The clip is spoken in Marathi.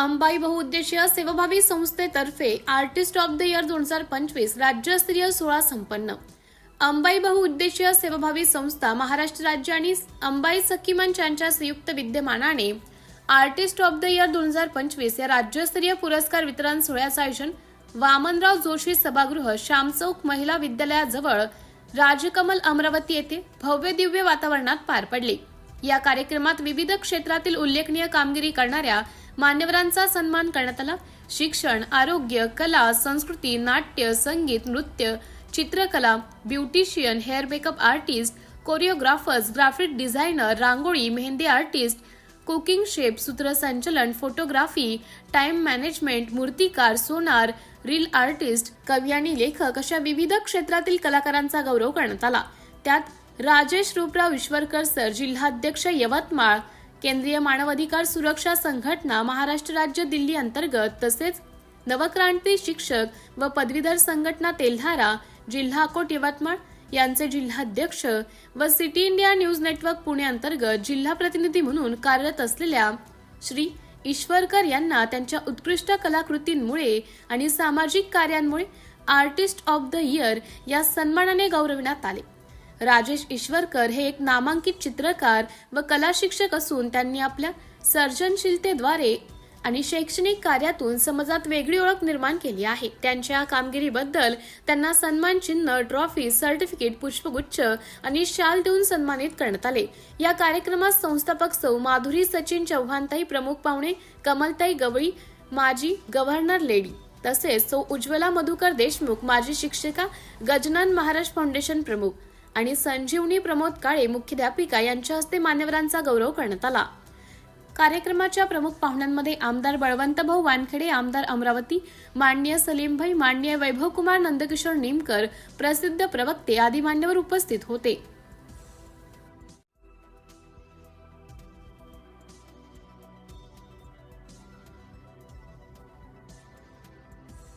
अंबाई बहुउद्देशीय सेवाभावी संस्थेतर्फे आर्टिस्ट ऑफ द इयर दोन हजार पंचवीस राज्यस्तरीय सोहळा संपन्न. अंबाई बहुउद्देशीय सेवाभावी संस्था महाराष्ट्र राज्य आणि अंबाई सखी मंच यांच्या संयुक्त विद्यमानाने आर्टिस्ट ऑफ द इयर दोन हजार पंचवीस या राज्यस्तरीय पुरस्कार वितरण सोहळ्याचं आयोजन वामनराव जोशी सभागृह श्यामचौक महिला विद्यालयाजवळ राजकमल अमरावती येथे भव्य दिव्य वातावरणात पार पडले. या कार्यक्रमात विविध क्षेत्रातील उल्लेखनीय कामगिरी करणाऱ्या मान्यवरांचा सन्मान करण्यात आला. शिक्षण आरोग्य कला संस्कृती नाट्य संगीत नृत्य चित्रकला beautician hair makeup artist choreographers graphic designer रांगोळी मेहंदी आर्टिस्ट कुकिंग शेप सूत्रसंचलन फोटोग्राफी टाइम मॅनेजमेंट मूर्तिकार सोनार रील आर्टिस्ट कवी आणि लेखक अशा विविध क्षेत्रातील कलाकारांचा गौरव करण्यात आला. त्यात राजेश रूपराव ईश्वरकर सर जिल्हाध्यक्ष यवतमाळ केंद्रीय मानवाधिकार सुरक्षा संघटना महाराष्ट्र राज्य दिल्ली अंतर्गत तसेच नवक्रांती शिक्षक व पदवीधर संघटना तेल्हारा जिल्हा अकोट यवतमाळ यांचे जिल्हाध्यक्ष व city India news network Pune अंतर्गत जिल्हा प्रतिनिधी म्हणून कार्यरत असलेल्या श्री ईश्वरकर यांना त्यांच्या उत्कृष्ट कलाकृतींमुळे आणि सामाजिक कार्यांमुळे आर्टिस्ट ऑफ द इयर या सन्मानाने गौरविण्यात आले. राजेश ईश्वरकर हे एक नामांकित चित्रकार व कला शिक्षक असून त्यांनी आपल्या सर्जनशीलतेद्वारे आणि शैक्षणिक कार्यातून समाजात वेगळी ओळख निर्माण केली आहे. त्यांच्या कामगिरीबद्दल त्यांना सन्मान चिन्ह ट्रॉफी सर्टिफिकेट पुष्पगुच्छ आणि शाल देऊन सन्मानित करण्यात आले. या कार्यक्रमात संस्थापक सौ माधुरी सचिन चव्हाणताई प्रमुख पाहुणे कमलताई गवळी माजी गव्हर्नर लेडी तसेच सौ उज्ज्वला मधुकर देशमुख माजी शिक्षिका गजनन महाराज फाउंडेशन प्रमुख. आणि संजीवनी प्रमोद काळे मुख्याध्यापिका यांच्या हस्ते मान्यवरांचा गौरव करण्यात आला. कार्यक्रमाच्या प्रमुख पाहुण्यांमध्ये आमदार बळवंतभाऊ वानखेडे आमदार अमरावती मान्य सलीमभाई मान्य वैभवकुमार नंदकिशोर निमकर प्रसिद्ध प्रवक्ते आदी मान्यवर उपस्थित होते.